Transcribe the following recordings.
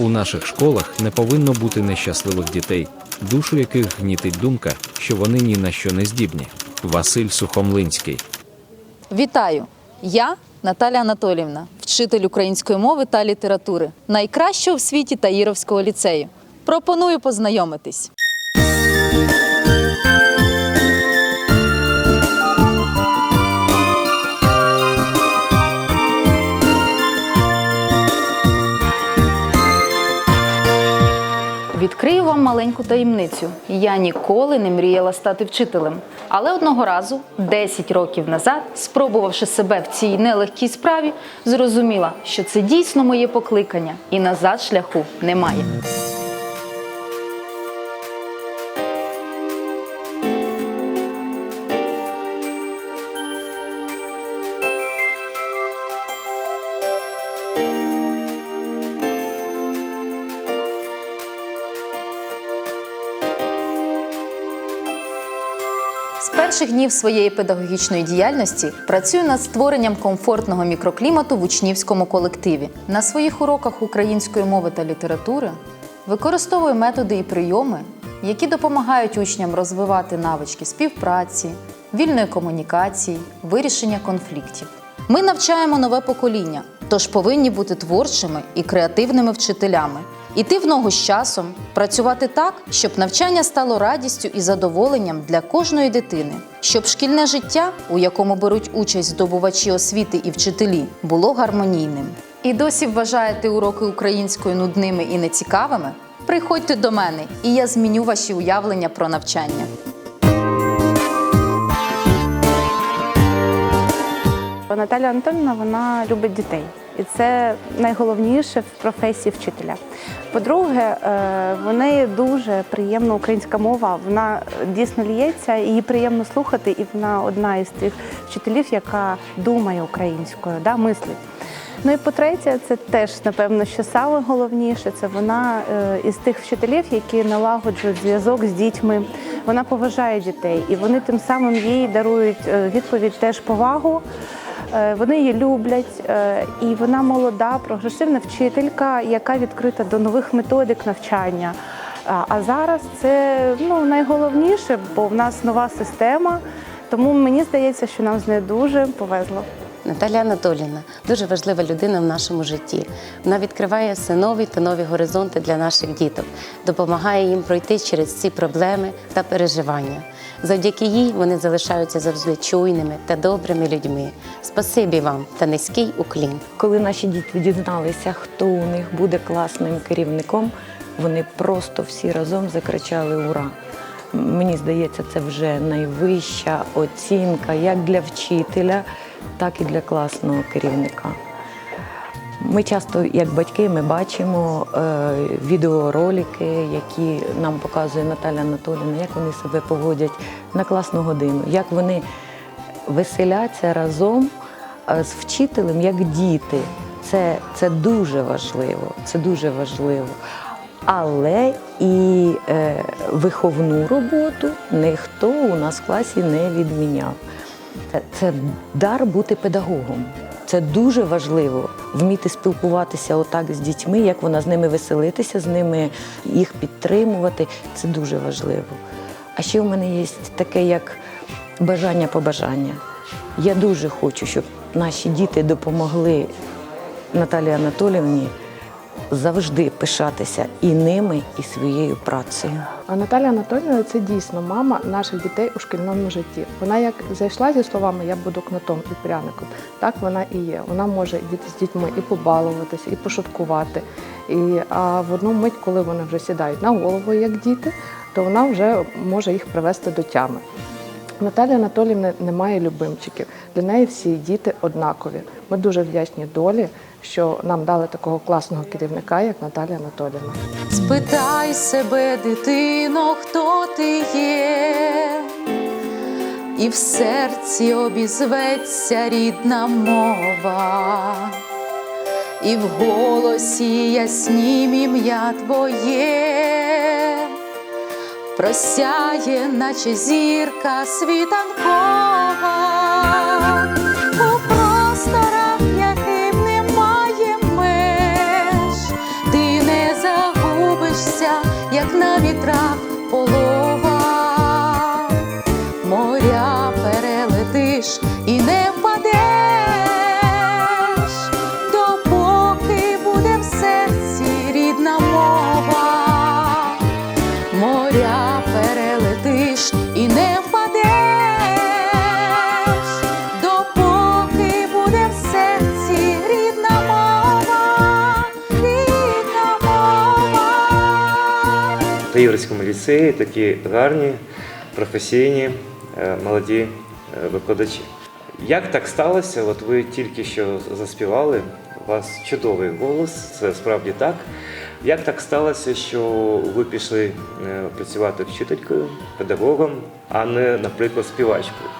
У наших школах не повинно бути нещасливих дітей, душу яких гнітить думка, що вони ні на що не здібні. Василь Сухомлинський. Вітаю! Я Наталя Анатолівна, вчитель української мови та літератури, найкращого в світі Таїровського ліцею. Пропоную познайомитись. Відкрию вам маленьку таємницю. Я ніколи не мріяла стати вчителем. Але одного разу, 10 років назад, спробувавши себе в цій нелегкій справі, зрозуміла, що це дійсно моє покликання, і назад шляху немає. З перших днів своєї педагогічної діяльності працюю над створенням комфортного мікроклімату в учнівському колективі. На своїх уроках української мови та літератури використовую методи і прийоми, які допомагають учням розвивати навички співпраці, вільної комунікації, вирішення конфліктів. Ми навчаємо нове покоління, тож повинні бути творчими і креативними вчителями. Іти в ногу з часом, працювати так, щоб навчання стало радістю і задоволенням для кожної дитини, щоб шкільне життя, у якому беруть участь здобувачі освіти і вчителі, було гармонійним. І досі вважаєте уроки української нудними і нецікавими? Приходьте до мене, і я зміню ваші уявлення про навчання. Наталя Антонівна вона любить дітей, і це найголовніше в професії вчителя. По-друге, е, в неї дуже приємна українська мова. Вона дійсно ліється, її приємно слухати, і вона одна із тих вчителів, яка думає українською, да, мислить. Ну і по-третє, це теж напевно, що саме головніше, це вона е, із тих вчителів, які налагоджують зв'язок з дітьми. Вона поважає дітей, і вони тим самим їй дарують е, відповідь теж повагу. Е, Вони її люблять, е, і вона молода, прогресивна вчителька, яка відкрита до нових методик навчання. А- зараз це ну, найголовніше, бо в нас нова система. Тому мені здається, що нам з нею дуже повезло. Наталя Анатоліївна дуже важлива людина в нашому житті. Вона відкриває все нові та нові горизонти для наших діток, допомагає їм пройти через ці проблеми та переживання. Завдяки їй вони залишаються завжди чуйними та добрими людьми. Спасибі вам та низький уклін. Коли наші діти дізналися, хто у них буде класним керівником, вони просто всі разом закричали Ура! Мені здається, це вже найвища оцінка як для вчителя, так і для класного керівника. Ми часто, як батьки, ми бачимо е, відеоролики, які нам показує Наталя Анатоліївна, як вони себе поводять на класну годину, як вони веселяться разом е, з вчителем, як діти. Це, це дуже важливо. Це дуже важливо. Але і е, виховну роботу ніхто у нас в класі не відміняв. Це, це дар бути педагогом. Це дуже важливо вміти спілкуватися отак з дітьми, як вона з ними веселитися, з ними їх підтримувати. Це дуже важливо. А ще в мене є таке, як бажання побажання. Я дуже хочу, щоб наші діти допомогли Наталії Анатоліївні завжди пишатися і ними, і своєю працею. А Наталя Анатоліївна це дійсно мама наших дітей у шкільному житті. Вона як зайшла зі словами Я буду кнутом і пряником, так вона і є. Вона може діти з дітьми і побалуватися, і пошуткувати. І, а в одну мить, коли вони вже сідають на голову, як діти, то вона вже може їх привести до тями. Наталя Анатоліївна не має любимчиків. Для неї всі діти однакові. Ми дуже вдячні долі, що нам дали такого класного керівника, як Наталя Анатоліївна. Спитай себе, дитино, хто ти є, і в серці обізветься рідна мова, і в голосі яснім ім'я твоє, просяє, наче зірка світанкова. В Таїрському ліцеї такі гарні, професійні, е, молоді е, викладачі. Як так сталося? От ви тільки що заспівали, у вас чудовий голос, це справді так. Як так сталося, що ви пішли е, працювати вчителькою, педагогом, а не, наприклад, співачкою?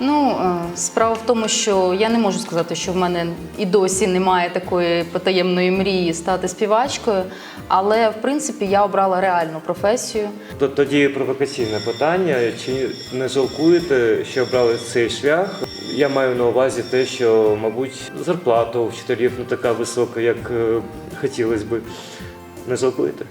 Ну, е, справа в тому, що я не можу сказати, що в мене і досі немає такої потаємної мрії стати співачкою, але в принципі я обрала реальну професію. То- Тоді провокаційне питання: чи не жалкуєте, що обрали цей шлях? Я маю на увазі те, що, мабуть, зарплата у вчителів не така висока, як е, хотілося би. Не жалкуєте?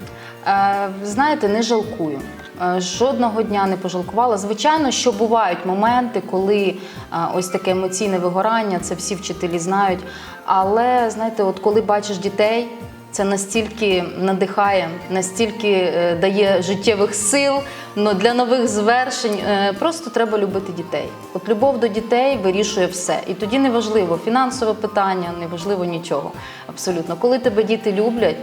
Е, Знаєте, не жалкую. Е, Жодного дня не пожалкувала. Звичайно, що бувають моменти, коли е, ось таке емоційне вигорання, це всі вчителі знають. Але знаєте, от коли бачиш дітей, це настільки надихає, настільки е, дає життєвих сил. Но для нових звершень просто треба любити дітей. От любов до дітей вирішує все. І тоді неважливо фінансове питання, неважливо нічого. Абсолютно, коли тебе діти люблять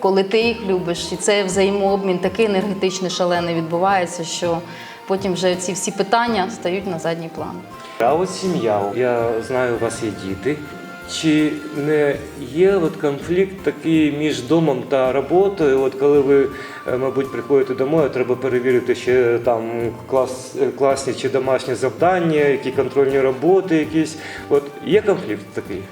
коли ти їх любиш, і цей взаємообмін такий енергетичний, шалений відбувається, що потім вже ці всі питання стають на задній план. А от сім'я. Я знаю, у вас є діти. Чи не є от конфлікт такий між домом та роботою? От коли ви, е, мабуть, приходите домой, треба перевірити ще там клас, е, класні чи домашні завдання, які контрольні роботи, якісь. От є конфлікт такий?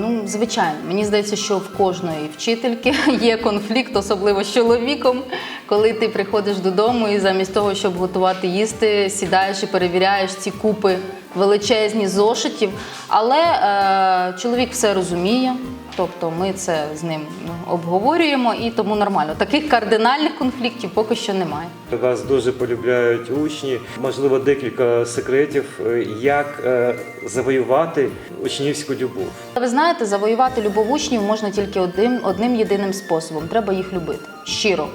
Ну, звичайно, мені здається, що в кожної вчительки є конфлікт, особливо з чоловіком, коли ти приходиш додому і замість того, щоб готувати їсти, сідаєш і перевіряєш ці купи величезні зошитів. Але е, чоловік все розуміє, тобто ми це з ним ну, обговорюємо і тому нормально. Таких кардинальних конфліктів поки що немає. Вас дуже полюбляють учні. Можливо, декілька секретів, е, як е, завоювати учнівську любов. Ви знаєте, завоювати любов учнів можна тільки одним, одним єдиним способом. Треба їх любити щиро.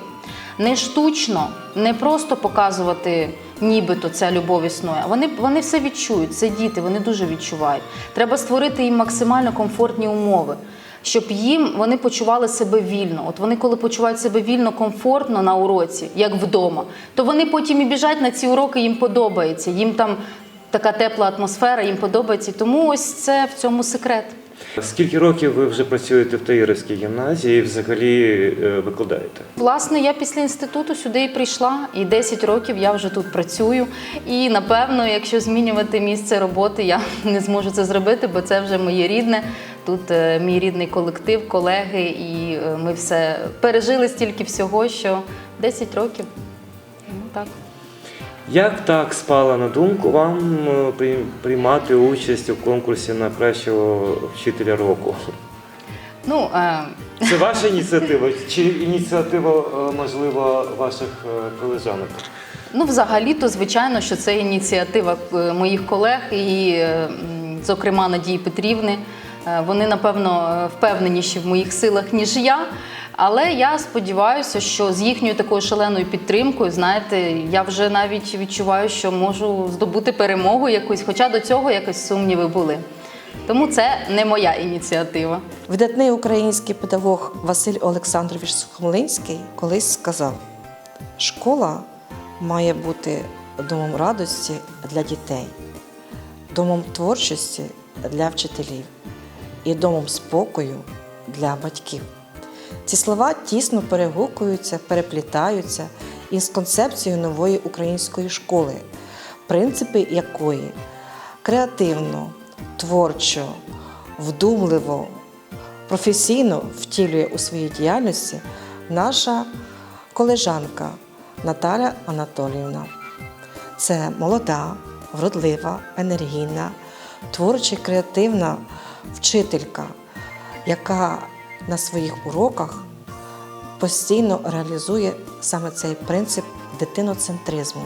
Не штучно, не просто показувати, нібито ця любов існує. Вони, вони все відчують. Це діти, вони дуже відчувають. Треба створити їм максимально комфортні умови, щоб їм вони почували себе вільно. От вони, коли почувають себе вільно, комфортно на уроці, як вдома, то вони потім і біжать на ці уроки, їм подобається. Їм там така тепла атмосфера, їм подобається. Тому ось це в цьому секрет. Скільки років ви вже працюєте в Таїрській гімназії і взагалі е, викладаєте? Власне, я після інституту сюди і прийшла, і 10 років я вже тут працюю. І напевно, якщо змінювати місце роботи, я не зможу це зробити, бо це вже моє рідне. Тут е, мій рідний колектив, колеги, і е, ми все пережили стільки всього, що 10 років. Ну так. Як так спала на думку вам е, приймати участь у конкурсі на кращого вчителя року? Ну, е, Це ваша ініціатива чи ініціатива, е, можливо, ваших колежанок? Ну, взагалі-то, звичайно, що це ініціатива моїх колег і, зокрема, Надії Петрівни. Вони, напевно, впевненіші в моїх силах, ніж я. Але я сподіваюся, що з їхньою такою шаленою підтримкою, знаєте, я вже навіть відчуваю, що можу здобути перемогу якусь, хоча до цього якось сумніви були. Тому це не моя ініціатива. Видатний український педагог Василь Олександрович Сухомлинський колись сказав: школа має бути домом радості для дітей, домом творчості для вчителів і домом спокою для батьків. Ці слова тісно перегукуються, переплітаються із концепцією нової української школи, принципи якої креативно, творчо, вдумливо, професійно втілює у своїй діяльності наша колежанка Наталя Анатоліївна. Це молода, вродлива, енергійна, творча, креативна вчителька, яка на своїх уроках постійно реалізує саме цей принцип дитиноцентризму.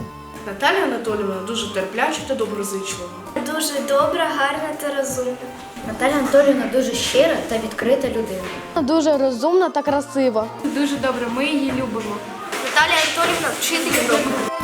Наталя Анатоліївна дуже терпляча та доброзичлива. Дуже добра, гарна та розумна. Наталя Анатоліївна дуже щира та відкрита людина. Дуже розумна та красива. Дуже добре, ми її любимо. Наталя Анатоліївна вчитель добра.